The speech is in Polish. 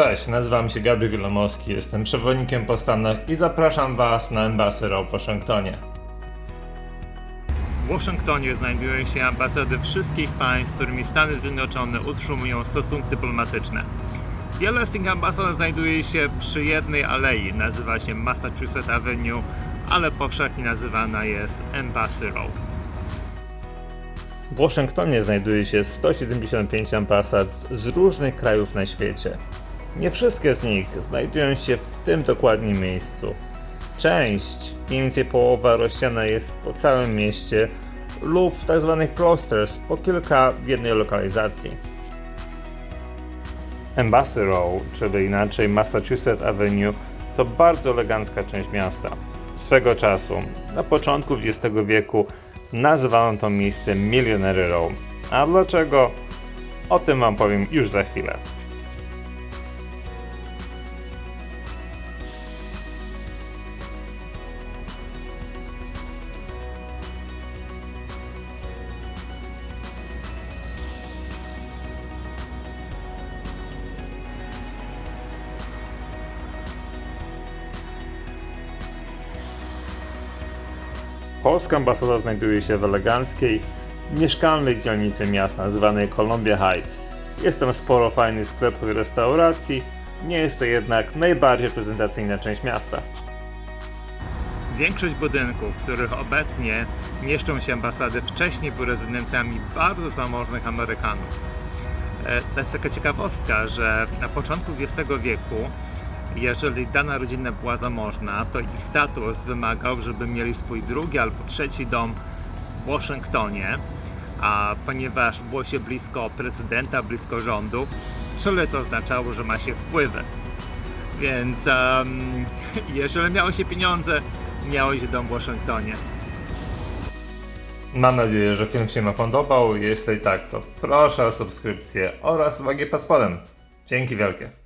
Cześć, nazywam się Gabriel Wielomowski, jestem przewodnikiem po Stanach i zapraszam Was na Row w Waszyngtonie. W Waszyngtonie znajdują się ambasady wszystkich państw, z którymi Stany Zjednoczone utrzymują stosunki dyplomatyczne. Wiele z tych ambasad znajduje się przy jednej alei, nazywa się Massachusetts Avenue, ale powszechnie nazywana jest Embassy Row. W Waszyngtonie znajduje się 175 ambasad z różnych krajów na świecie. Nie wszystkie z nich znajdują się w tym dokładnie miejscu. Część, mniej więcej połowa, rozsiana jest po całym mieście lub w tzw. clusters, po kilka w jednej lokalizacji. Embassy Row, czyli inaczej Massachusetts Avenue, to bardzo elegancka część miasta. Swego czasu, na początku XX wieku, nazywano to miejsce Millionaire Row. A dlaczego? O tym Wam powiem już za chwilę. Polska ambasada znajduje się w eleganckiej, mieszkalnej dzielnicy miasta zwanej Columbia Heights. Jest tam sporo fajnych sklepów i restauracji, nie jest to jednak najbardziej prezentacyjna część miasta. Większość budynków, w których obecnie mieszczą się ambasady, wcześniej były rezydencjami bardzo zamożnych Amerykanów. E, To jest taka ciekawostka, że na początku XX wieku, jeżeli dana rodzina była zamożna, to ich status wymagał, żeby mieli swój drugi albo trzeci dom w Waszyngtonie, a ponieważ było się blisko prezydenta, blisko rządu, czyli to oznaczało, że ma się wpływy. Więc em, jeżeli miało się pieniądze, miało się dom w Waszyngtonie. Mam nadzieję, że film się Wam podobał. Jeśli tak, to proszę o subskrypcję oraz uwagę pod spodem. Dzięki wielkie.